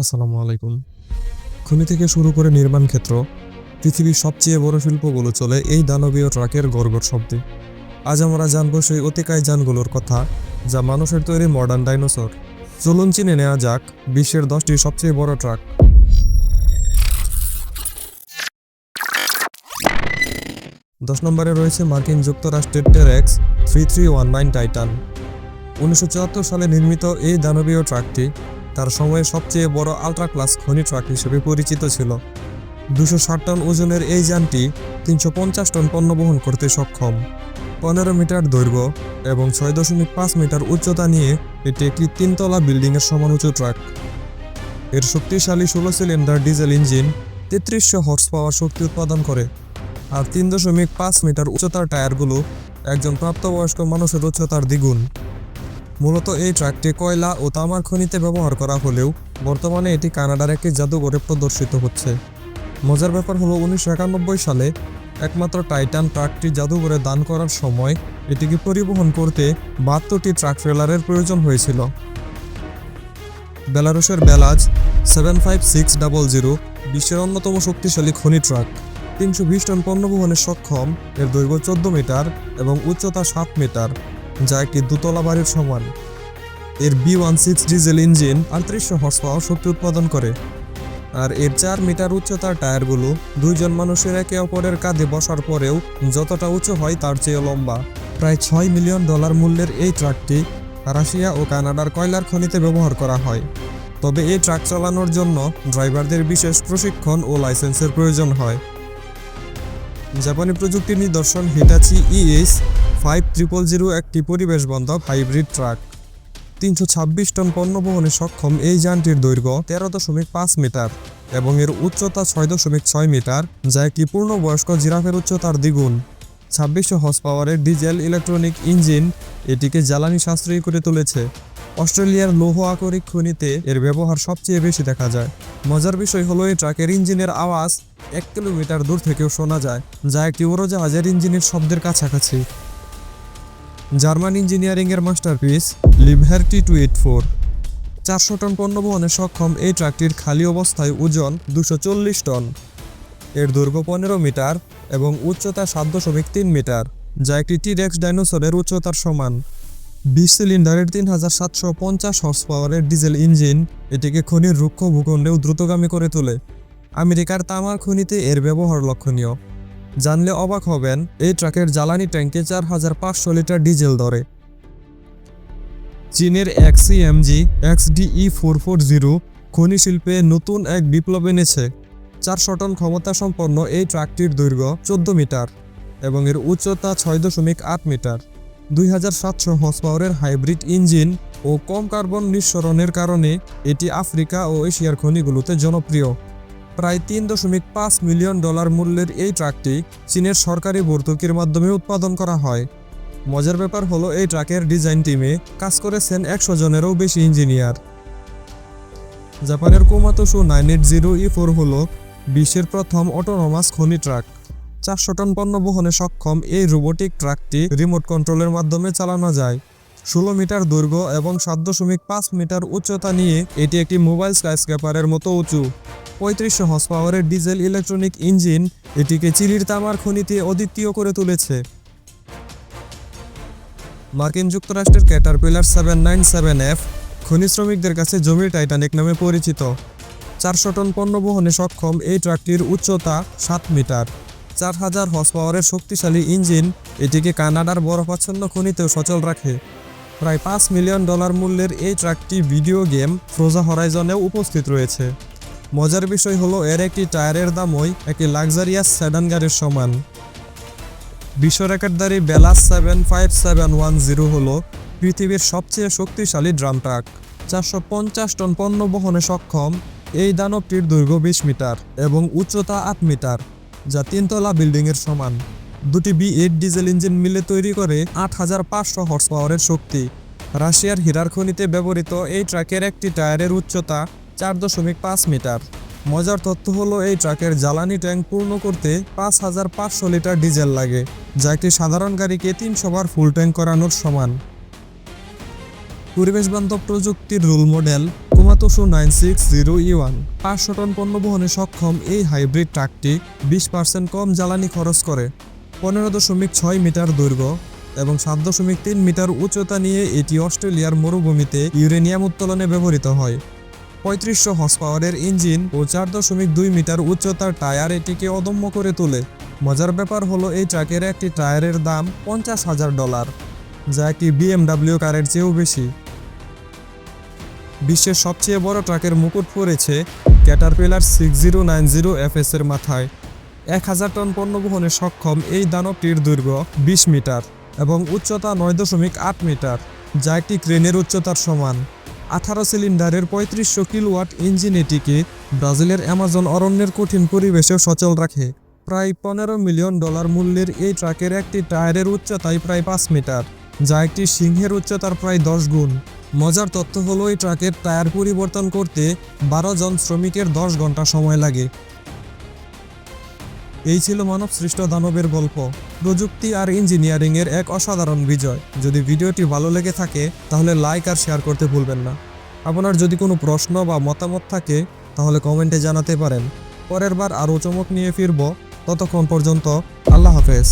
আসসালামু আলাইকুম। খনি থেকে শুরু করে নির্মাণ ক্ষেত্র, পৃথিবীর সবচেয়ে বড় শিল্পগুলো চলে এই দানবীয় ট্রাকের গড়গড় শব্দে। আজ আমরা জানব সেই অতিকায় যানগুলোর কথা, যা মানুষের তৈরি মডার্ন ডাইনোসর চলুন চিনে নেওয়া যাক বিশ্বের দশটি সবচেয়ে বড় ট্রাক। দশ নম্বরে রয়েছে মার্কিন যুক্তরাষ্ট্রের Terex three three one nine Titan. উনিশশো চুয়াত্তর সালে নির্মিত এই দানবীয় ট্রাকটি তার সময়ে সবচেয়ে বড় আল্ট্রা ক্লাস খনি ট্রাক হিসেবে পরিচিত ছিল। দুশো ষাট টন ওজনের এই যানটি তিনশো পঞ্চাশ টন পণ্য বহন করতে সক্ষম। পনেরো মিটার দৈর্ঘ্য এবং ছয় দশমিক পাঁচ মিটার উচ্চতা নিয়ে এটি একটি তিনতলা বিল্ডিংয়ের সমান উঁচু ট্রাক এর শক্তিশালী ষোলো সিলিন্ডার ডিজেল ইঞ্জিন তেত্রিশশো হর্স পাওয়ার শক্তি উৎপাদন করে আর তিন দশমিক পাঁচ মিটার উচ্চতার টায়ারগুলো একজন প্রাপ্তবয়স্ক মানুষের উচ্চতার দ্বিগুণ। মূলত এই ট্রাকটি কয়লা ও তামার খনিতে ব্যবহার করা হলেও বর্তমানে এটি কানাডার একটি জাদুঘরে প্রদর্শিত হচ্ছে। মজার ব্যাপার হলো উনিশশো একানব্বই সালে একমাত্র টাইটান ট্রাকটি জাদুঘরে দান করার সময় এটিকে পরিবহন করতে বাহাত্তরটি ট্রাক ট্রেলারের প্রয়োজন হয়েছিল। বেলারুশের Belaz seven five six double zero বিশ্বের অন্যতম শক্তিশালী খনি ট্রাক। তিনশো বিশ টন পণ্য বহনে সক্ষম, এর দৈর্ঘ্য চোদ্দ মিটার এবং উচ্চতা সাত মিটার। যা একটি দোতলা বাড়ির সমান। এর B one six diesel engine আটত্রিশশো হর্স পাওয়ার শক্তি উৎপাদন করে। আর এর চার মিটার উচ্চতার টায়ারগুলো দুইজন মানুষের একে অপরের কাঁধে বসার পরেও যতটা উঁচু হয় তার চেয়ে লম্বা। প্রায় ছয় মিলিয়ন ডলার মূল্যের এই ট্রাকটি রাশিয়া ও কানাডার কয়লার খনিতে ব্যবহার করা হয়। তবে এই ট্রাক চালানোর জন্য ড্রাইভারদের বিশেষ প্রশিক্ষণ ও লাইসেন্সের প্রয়োজন হয়। জাপানি প্রযুক্তির নিদর্শন Hitachi ES five triple zero একটি পরিবেশ বান্ধব হাইব্রিড ট্রাক। তিনশো ছাব্বিশ টন পণ্য বহনে সক্ষম এই যানটির দৈর্ঘ্য তেরো দশমিক পাঁচ মিটার এবং এর উচ্চতা ছয় দশমিক ছয় মিটার, যা একটি পূর্ণবয়স্ক জিরাফের উচ্চতার দ্বিগুণ। ছাব্বিশশো হর্স পাওয়ারের ডিজেল ইলেকট্রনিক ইঞ্জিন এটিকে জ্বালানি সাশ্রয়ী করে তুলেছে। অস্ট্রেলিয়ার লৌহ আকরিক খনিতে এর ব্যবহার সবচেয়ে বেশি দেখা যায়। মজার বিষয় হলো, এই ট্রাকের ইঞ্জিনের আওয়াজ এক কিলোমিটার দূর থেকেও শোনা যায়, যা একটি উড়োজাহাজের ইঞ্জিনের শব্দের কাছাকাছি। জার্মান ইঞ্জিনিয়ারিং এর মাস্টারপিস লিভারটি টু এইট ফোর। চারশো টন পণ্য বহনে সক্ষম এই ট্রাকটির খালি অবস্থায় ওজন দুশো চল্লিশ টন। এর দৈর্ঘ্য পনেরো মিটার এবং উচ্চতা সাত দশমিক তিন মিটার, যা একটি টিরেক্স ডাইনোসরের উচ্চতার সমান। বিশ সিলিন্ডারের তিন হাজার সাতশো পঞ্চাশ হর্স পাওয়ারের ডিজেল ইঞ্জিন এটিকে খনির রুক্ষ ভূখণ্ডেও দ্রুতগামী করে তোলে। আমেরিকার তামার খনিতে এর ব্যবহার লক্ষণীয়। জানলে অবাক হবেন, এই ট্রাকের জ্বালানি ট্যাঙ্কে চার হাজার পাঁচশো লিটার ডিজেল ধরে। চীনের XCMG XDE four four zero খনি শিল্পে নতুন এক বিপ্লব এনেছে। চারশো টন ক্ষমতা সম্পন্ন এই ট্রাকটির দৈর্ঘ্য চোদ্দ মিটার এবং এর উচ্চতা ছয় দশমিক আট মিটার। দুই হাজার সাতশো হর্স পাওয়ারের হাইব্রিড ইঞ্জিন ও কম কার্বন নিঃসরণের কারণে এটি আফ্রিকা ও এশিয়ার খনিগুলোতে জনপ্রিয়। প্রায় তিন দশমিক পাঁচ মিলিয়ন ডলার মূল্যের এই ট্রাকটি চীনের সরকারি ভর্তুকির মাধ্যমে উৎপাদন করা হয়। মজার ব্যাপার হলো, এই ট্রাকের ডিজাইন টিমে কাজ করেছেন একশো জনেরও বেশি ইঞ্জিনিয়ার জাপানের Komatsu nine eight zero E four হল বিশ্বের প্রথম অটোনমাস খনি ট্রাক চারশো টন পণ্য বহনে সক্ষম এই রোবোটিক ট্রাকটি রিমোট কন্ট্রোলের মাধ্যমে চালানো যায়। ষোলো মিটার দৈর্ঘ্য এবং সাত দশমিক পাঁচ মিটার উচ্চতা নিয়ে এটি একটি মোবাইল স্কাইস্ক্রেপারের মতো উঁচু। পঁয়ত্রিশশো হর্স পাওয়ারের ডিজেল ইলেকট্রনিক ইঞ্জিন এটিকে চিলির তামার খনিতে অদ্বিতীয় করে তুলেছে। মার্কিন যুক্তরাষ্ট্রের Caterpillar seven nine seven F খনি শ্রমিকদের কাছে জমির টাইটানিক নামে পরিচিত। চারশো টন পণ্য বহনে সক্ষম এই ট্রাকটির উচ্চতা সাত মিটার। চার হাজার হর্স পাওয়ারের শক্তিশালী ইঞ্জিন এটিকে কানাডার বরফাচ্ছন্ন খনিতেও সচল রাখে। প্রায় পাঁচ মিলিয়ন ডলার মূল্যের এই ট্রাকটি ভিডিও গেম ফ্রোজা হরাইজনেও উপস্থিত রয়েছে। মজার বিষয় হলো, এর একটি টায়ারের দামই একটি লাক্সারিয়াস সেডান গাড়ির সমান। বিশ্ব রেকর্ডধারী Belaz seven five seven one zero হল পৃথিবীর সবচেয়ে শক্তিশালী ড্রাম ট্রাক। চারশো পঞ্চাশ টন পণ্য বহনে সক্ষম, এই দানবটির দৈর্ঘ্য বিশ মিটার এবং উচ্চতা আট মিটার। যা তিনতলা বিল্ডিংয়ের সমান। দুটি বি এইট ডিজেল ইঞ্জিন মিলে তৈরি করে আট হাজার পাঁচশো হর্স পাওয়ারের শক্তি। রাশিয়ার হীরার খনিতে ব্যবহৃত এই ট্রাকের একটি টায়ারের উচ্চতা চার দশমিক পাঁচ মিটার। মজার তথ্য হলো, এই ট্রাকের জ্বালানি ট্যাঙ্ক পূর্ণ করতে পাঁচ হাজার পাঁচশো লিটার ডিজেল লাগে, যা একটি সাধারণ গাড়িকে তিনশো বার ফুল ট্যাঙ্ক করানোর সমান। পরিবেশ বান্ধব প্রযুক্তির role model Komatsu nine six zero yuan পাঁচশো টন পণ্য বহনে সক্ষম এই হাইব্রিড ট্রাকটি বিশ পার্সেন্ট কম জ্বালানি খরচ করে। পনেরো দশমিক ছয় মিটার দৈর্ঘ্য এবং সাত দশমিক তিন মিটার উচ্চতা নিয়ে এটি অস্ট্রেলিয়ার মরুভূমিতে ইউরেনিয়াম উত্তোলনে ব্যবহৃত হয়। পঁয়ত্রিশশো হর্স পাওয়ারের ইঞ্জিন ও চার দশমিক দুই মিটার উচ্চতার টায়ার এটিকে অদম্য করে তোলে। মজার ব্যাপার হলো এই ট্রাকের একটি টায়ারের দাম পঞ্চাশ হাজার ডলার, যা একটি বিএমডাব্লিউ কারের চেয়েও বেশি। বিশ্বের সবচেয়ে বড় ট্রাকের মুকুট পড়েছে Caterpillar six zero nine zero FS এর মাথায়। এক হাজার টন পণ্য বহনে সক্ষম এই দানবটির দৈর্ঘ্য বিশ মিটার এবং উচ্চতা নয় দশমিক আট মিটার, যা একটি ক্রেনের উচ্চতার সমান। আঠারো সিলিন্ডারের পঁয়ত্রিশশো কিলোওয়াট ইঞ্জিন এটিকে ব্রাজিলের অ্যামাজন অরণ্যের কঠিন পরিবেশেও সচল রাখে। প্রায় পনেরো মিলিয়ন ডলার মূল্যের এই ট্রাকের একটি টায়ারের উচ্চতায় প্রায় পাঁচ মিটার, যা একটি সিংহের উচ্চতার প্রায় দশ গুণ। মজার তথ্য হলো, এই ট্রাকের টায়ার পরিবর্তন করতে বারো জন শ্রমিকের দশ ঘণ্টা সময় লাগে। এই ছিল মানব সৃষ্ট দানবের গল্প। প্রযুক্তি আর ইঞ্জিনিয়ারিং এর এক অসাধারণ বিজয়। যদি ভিডিওটি ভালো লেগে থাকে, তাহলে লাইক আর শেয়ার করতে ভুলবেন না। আপনার যদি কোনো প্রশ্ন বা মতামত থাকে, তাহলে কমেন্টে জানাতে পারেন। পরের বার আরও চমক নিয়ে ফিরব। ততক্ষণ পর্যন্ত আল্লাহ হাফেজ।